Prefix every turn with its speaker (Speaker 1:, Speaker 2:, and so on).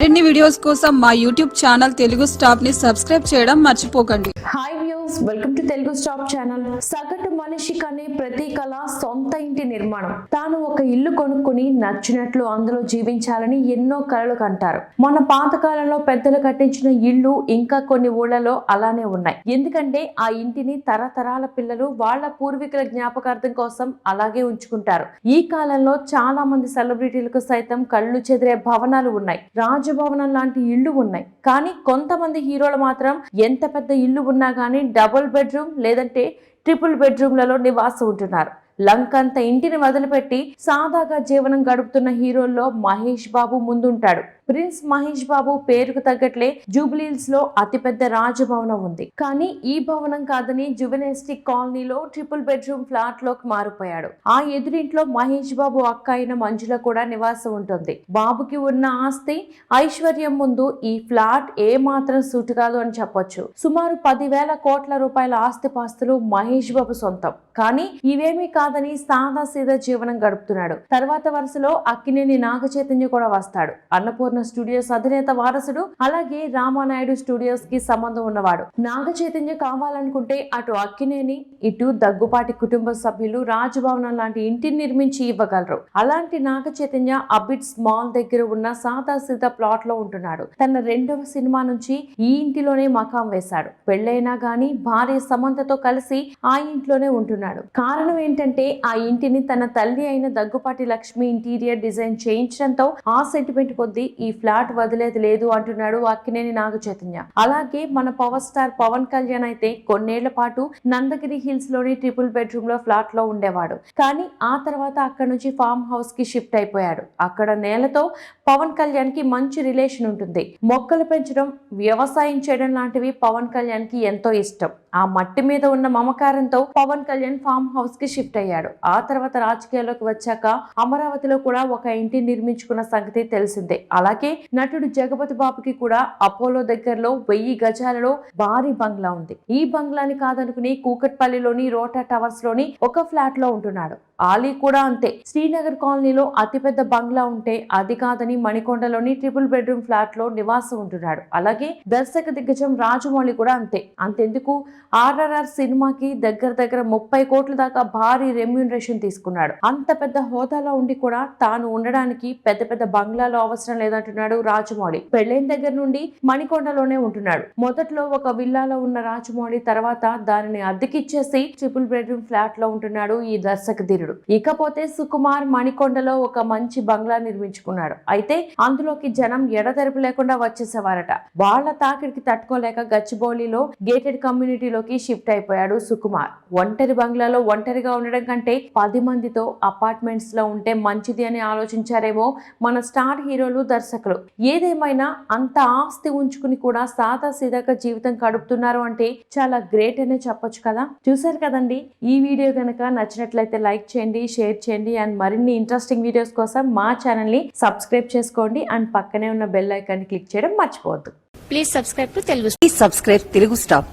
Speaker 1: మరిన్ని వీడియోస్ కోసం మా యూట్యూబ్ ఛానల్ తెలుగు స్టాప్ని సబ్స్క్రైబ్ చేయడం మర్చిపోకండి.
Speaker 2: Hi viewers welcome to Telugu stop channel సగటు మనిషి కనే ప్రతి కళ సొంత ఇంటి నిర్మాణం. తాను ఒక ఇల్లు కొనుక్కుని నచ్చినట్లు అందులో జీవించాలని ఎన్నో కళలు కంటారు. మన పాతకాలంలో పెద్దలు కట్టించిన ఇల్లు ఇంకా కొన్ని ఊళ్ళలో అలానే ఉన్నాయి. ఎందుకంటే ఆ ఇంటిని తరతరాల పిల్లలు వాళ్ళ పూర్వీకుల జ్ఞాపకార్థం కోసం అలాగే ఉంచుకుంటారు. ఈ కాలంలో చాలా మంది సెలబ్రిటీలకు సైతం కళ్ళు చెదిరే భవనాలు ఉన్నాయి. రాజు రాజభవనం లాంటి ఇళ్ళు ఉన్నాయి. కానీ కొంతమంది హీరోలు మాత్రం ఎంత పెద్ద ఇల్లు ఉన్నా కానీ డబుల్ బెడ్రూమ్ లేదంటే ట్రిపుల్ బెడ్రూమ్లలో నివాసం ఉంటున్నారు. లంకంత ఇంటిని వదిలిపెట్టి సాదాగా జీవనం గడుపుతున్న హీరోల్లో మహేష్ బాబు ముందుంటాడు. ప్రిన్స్ మహేష్ బాబు పేరుకు తగ్గట్లే జూబ్లీల్స్లో అతిపెద్ద రాజభవనం ఉంది. కానీ ఈ భవనం కాదని జువెనెస్టిక్ కాలనీలో ట్రిపుల్ బెడ్రూమ్ ఫ్లాట్లోకి మారిపోయాడు. ఆ ఎదురింట్లో మహేష్ బాబు అక్క అయిన మంజుల కూడా నివాసం ఉంటుంది. బాబుకి ఉన్న ఆస్తి ఐశ్వర్యం ముందు ఈ ఫ్లాట్ ఏ మాత్రం సూటు కాదు అని చెప్పొచ్చు. సుమారు పదివేల కోట్ల రూపాయల ఆస్తిపాస్తులు మహేష్ బాబు సొంతం. కానీ ఇవేమీ కాదని సాదా సీదా జీవనం గడుపుతున్నాడు. తర్వాత వరుసలో అక్కినేని నాగ చైతన్య కూడా వస్తాడు. అన్నపూర్ణ స్టూడియోస్ అధినేత వారసుడు అలాగే రామానాయుడు స్టూడియోస్కి సంబంధం ఉన్నవాడు. నాగ చైతన్య కావాలనుకుంటే అటు అక్కినేని ఇటు దగ్గుపాటి కుటుంబ సభ్యులు రాజభవనం లాంటి ఇంటిని నిర్మించి ఇవ్వగలరు. అలాంటి నాగ చైతన్య అబిట్స్ మాల్ దగ్గర ఉన్న సాదా సీదా ప్లాట్లో ఉంటున్నాడు. తన రెండవ సినిమా నుంచి ఈ ఇంటిలోనే మకాం వేశాడు. పెళ్ళైనా గాని భార్య సమంతతో కలిసి ఆ ఇంట్లోనే ఉంటున్నాడు. కారణం ఏంటంటే ఆ ఇంటిని తన తల్లి అయిన దగ్గుపాటి లక్ష్మి ఇంటీరియర్ డిజైన్ చేయించడంతో ఆ సెంటిమెంట్ కొద్దీ ఈ ఈ ఫ్లాట్ వదిలేది లేదు అంటున్నాడు అక్కినేని నాగ చైతన్య అలాగే మన పవర్ స్టార్ పవన్ కళ్యాణ్ అయితే కొన్నేళ్ళ పాటు నందగిరి హిల్స్లోని ట్రిపుల్ బెడ్రూమ్లో ఫ్లాట్లో ఉండేవాడు. కానీ ఆ తర్వాత అక్కడ నుంచి ఫామ్ హౌస్కి షిఫ్ట్ అయిపోయాడు. అక్కడ నేలతో పవన్ కళ్యాణ్కి మంచి రిలేషన్ ఉంటుంది. మొక్కలు పెంచడం వ్యవసాయం చేయడం లాంటివి పవన్ కళ్యాణ్కి ఎంతో ఇష్టం. ఆ మట్టి మీద ఉన్న మమకారంతో పవన్ కళ్యాణ్ ఫామ్ హౌస్కి షిఫ్ట్ అయ్యాడు. ఆ తర్వాత రాజకీయాల్లోకి వచ్చాక అమరావతిలో కూడా ఒక ఇంటి నిర్మించుకున్న సంగతి తెలిసిందే. అలాగే నటుడు జగపతి బాబుకి కూడా అపోలో దగ్గరలో వెయ్యి గజాలలో భారీ బంగ్లా ఉంది. ఈ బంగ్లాని కాదనుకుని కూకట్పల్లిలోని రోటా టవర్స్లోని ఒక ఫ్లాట్లో ఉంటున్నాడు. ఆలీ కూడా అంతే. శ్రీనగర్ కాలనీలో అతిపెద్ద బంగ్లా ఉంటే అది కాదని మణికొండలోని ట్రిపుల్ బెడ్రూమ్ ఫ్లాట్లో నివాసం ఉంటున్నాడు. అలాగే దర్శక దిగ్గజం రాజమౌళి కూడా అంతే. అంతెందుకు? ఆర్ఆర్ఆర్ సినిమాకి దగ్గర దగ్గర ముప్పై కోట్ల దాకా భారీ రెమ్యూనరేషన్ తీసుకున్నాడు. అంత పెద్ద హోదాలో ఉండి కూడా తాను ఉండడానికి పెద్ద పెద్ద బంగ్లాలో అవసరం లేదంటున్నాడు రాజమౌళి. పెళ్ళైన దగ్గర నుండి మణికొండలోనే ఉంటున్నాడు. మొదట్లో ఒక విల్లాలో ఉన్న రాజమౌళి తర్వాత దానిని అద్దెకిచ్చేసి ట్రిపుల్ బెడ్రూమ్ ఫ్లాట్లో ఉంటున్నాడు ఈ దర్శక ధీరుడు. ఇకపోతే సుకుమార్ మణికొండలో ఒక మంచి బంగ్లా నిర్మించుకున్నాడు. అయితే అందులోకి జనం ఎడతెరపు లేకుండా వచ్చేసేవారట. వాళ్ళ తాకిడికి తట్టుకోలేక గచ్చిబౌలిలో గేటెడ్ కమ్యూనిటీలోకి షిఫ్ట్ అయిపోయాడు సుకుమార్. ఒంటరి బంగ్లాలో ఒంటరిగా ఉండడం కంటే పది మందితో అపార్ట్మెంట్స్లో ఉంటే మంచిది అని ఆలోచించారేమో మన స్టార్ హీరోలు దర్శకులు ఏదేమైనా అంత ఆస్తి ఉంచుకుని కూడా సాదా సీదాగా జీవితం గడుపుతున్నారు అంటే చాలా గ్రేట్ అనే చెప్పొచ్చు కదా. చూసారు కదండి? ఈ వీడియో కనుక నచ్చినట్లయితే లైక్ చేయండి షేర్ చేయండి అండ్ మరిన్ని ఇంట్రెస్టింగ్ వీడియోస్ కోసం మా ఛానల్ని సబ్స్క్రైబ్ చేసుకోండి అండ్ పక్కనే ఉన్న బెల్ ఐకాన్ క్లిక్ చేయడం మర్చిపోవద్దు.
Speaker 3: Please subscribe to Telugu
Speaker 4: Please subscribe Telugu Star.